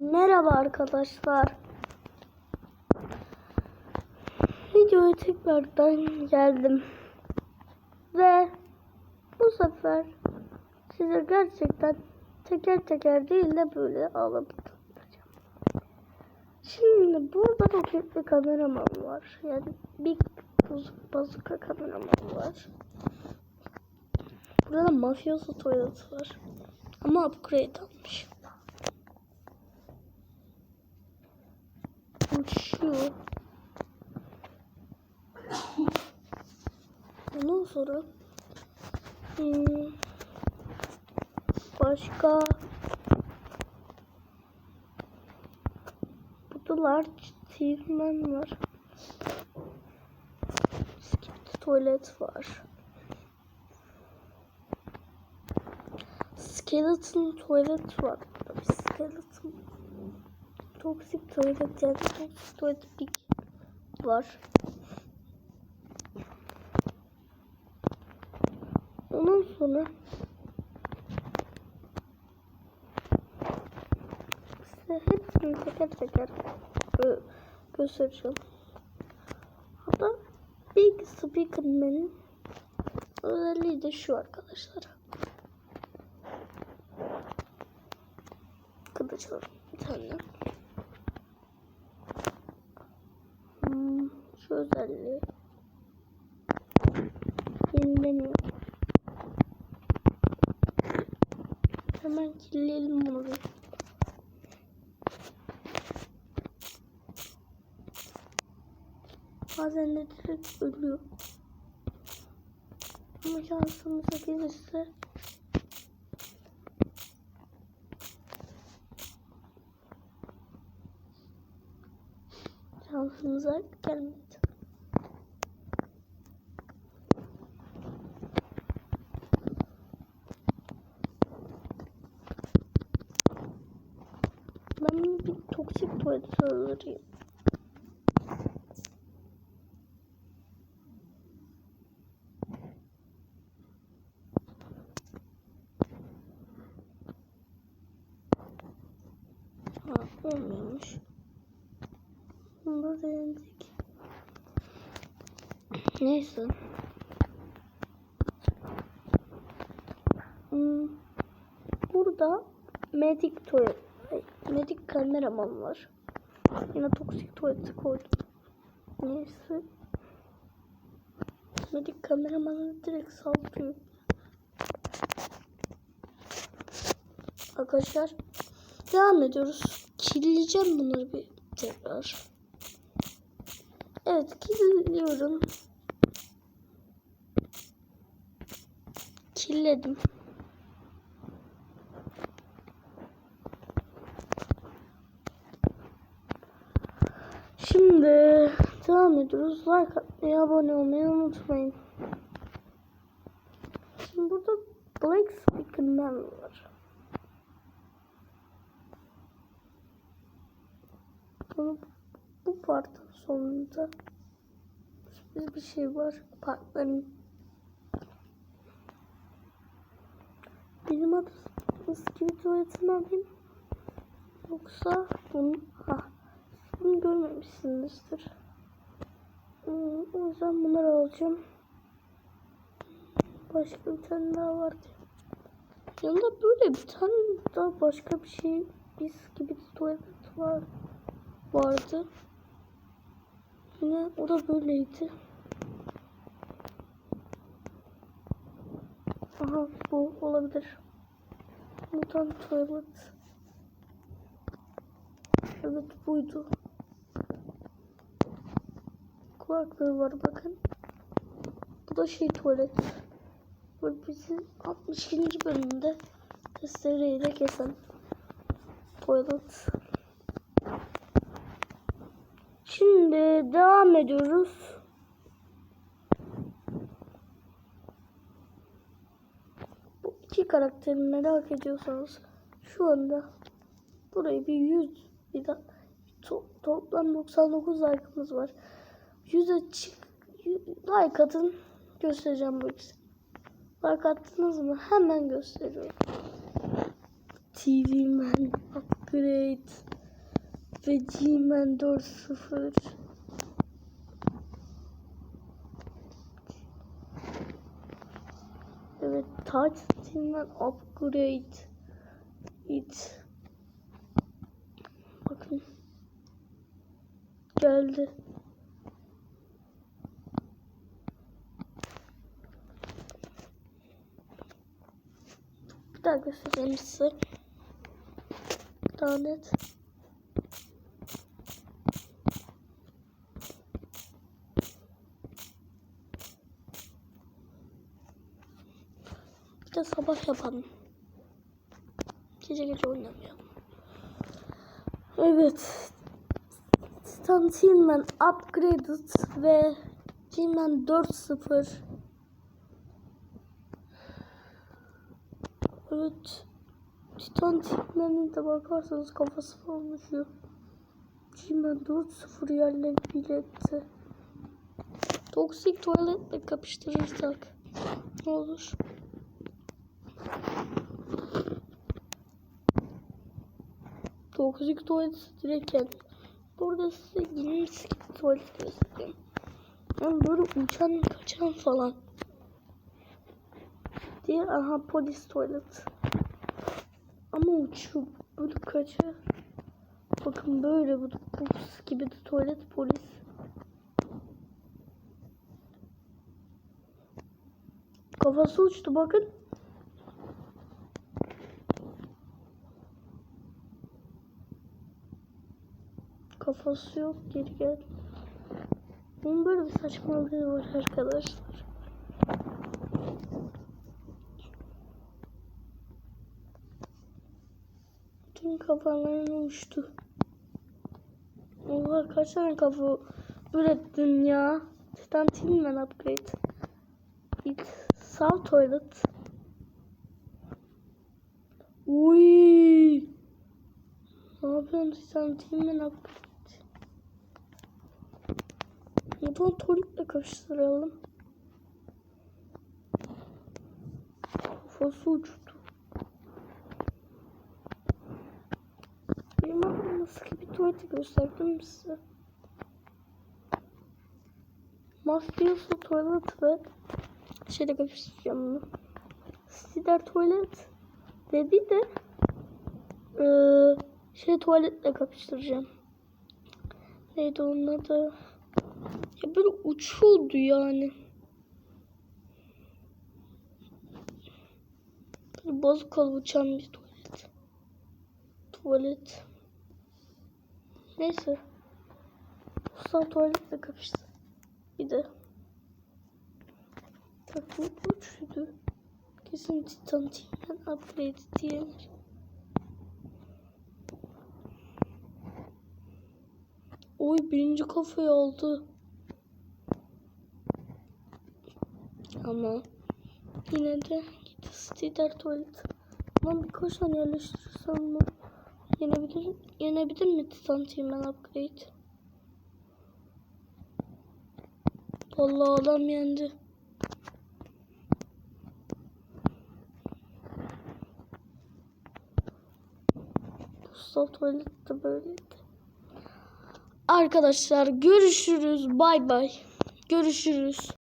Merhaba arkadaşlar. Videoya tekrardan geldim. Ve bu sefer size gerçekten teker teker değil de böyle alıp. Şimdi burada roketli kameraman var. Yani Big Bazooka kameraman var. Burada da mafyoso tuvalet var. Ama upgrade almış. Uçuyor. Ondan sonra hmm, başka large Steelman var. Skip tuvalet var. Skeleton tuvalet var. Skeleton. Toksik tuvalet yani toksik tuvalet bir var. Ondan sonra size hepsini teker teker gö göstereceğim. Hatta Big Speakerman'in özelliği de şu arkadaşlar. Var bir tane. Hmm, özelliği yenileniyor. Hemen killeyelim bunu bir. Bazen de direkt ölüyor. Ama şansımıza gelirse şansımıza gelmedi. Ben bir toksik tuvalet öldüreyim. Ha olmuyormuş. Bunu denedik. Neyse. Hmm, Burada Medic tuvalet, ay, Medic kameraman var. Yine toksik tuvaleti koydum. Neyse. Medic kameramanı direkt saldırıyor. Arkadaşlar devam ediyoruz. Kirleyeceğim bunları bir tekrar. Evet kirliyorum. Kirledim. Şimdi devam ediyoruz. Like atmayı, abone olmayı unutmayın. Şimdi burada Black Speakerman var. Bunu bu partın sonunda sürpriz bir şey var. Partların benim adım gibi tuvaletini alayım. Yoksa bunu ha bunu görmemişsinizdir. Hmm, o yüzden bunları alacağım. Başka bir tane daha vardı. Yanında böyle bir tane daha başka bir şey biz gibi tuvalet var vardı. Yine o da böyleydi. Aha bu olabilir. Mutant tuvalet. Evet buydu. Kulaklığı var bakın. Bu da şey tuvalet. Bu bizim 62. bölümde testereyle kesen tuvalet. Şimdi devam ediyoruz. Bu iki karakteri merak ediyorsanız şu anda burayı bir 100 bir de to- toplam 99 like'ımız var. 100'e çık like atın göstereceğim bu ikisini. Like attınız mı? Hemen gösteriyorum. TV Man. Upgrade ve G-Man 4.0 Evet Titan Upgrade It Bakın Geldi daha göstereyim size Daha net Bir de sabah yapalım. Gece gece oynamayalım. Evet. Titan Teamman Upgraded ve Teamman 4.0 Evet. Titan Teamman'in de bakarsanız kafası falan uçuyor. Teamman 4.0 yerleri biletti. Toksik tuvaletle kapıştırırsak ne olur? Toksik tuvalet direken. Burada size skip tuvalet göstereyim. Yani böyle uçan kaçan falan. Diye aha polis tuvalet. Ama uçuyor. Böyle kaçar. Bakın böyle bu, bu gibi de tuvalet polis. Kafası uçtu bakın. Kafası yok geri gel. Bunun böyle bir saçmalığı var arkadaşlar. Tüm kafalarına uçtu. Oha kaç tane kafa ürettin ya. Titan Teamman upgrade. It sağ toilet. Uy. Ne yapıyorsun Titan Teamman upgrade? Motor tolitle karıştıralım. Kafası uçtu. Benim aklıma nasıl bir tuvaleti gösterdim size. Mafyası tuvalet ve şeyle karıştıracağım bunu. Sider tuvalet dedi de eee şey tuvaletle kapıştıracağım. Neydi onun adı? Ya böyle uçuyordu yani. Böyle bazukalı uçan bir tuvalet. Tuvalet. Neyse. Usta tuvaletle kapıştı. Bir de. Bak bu uçuydu. Kesin Titan Team'den upgrade diyenir. Oy birinci kafayı aldı. Ama yine de gitti Stider tuvalet. Lan birkaç tane yerleştirirsem mi? Yenebilir, yenebilir mi Titan Team'den upgrade? Vallahi adam yendi. Kutsal tuvalet de böyleydi. Arkadaşlar görüşürüz. Bay bay. Görüşürüz.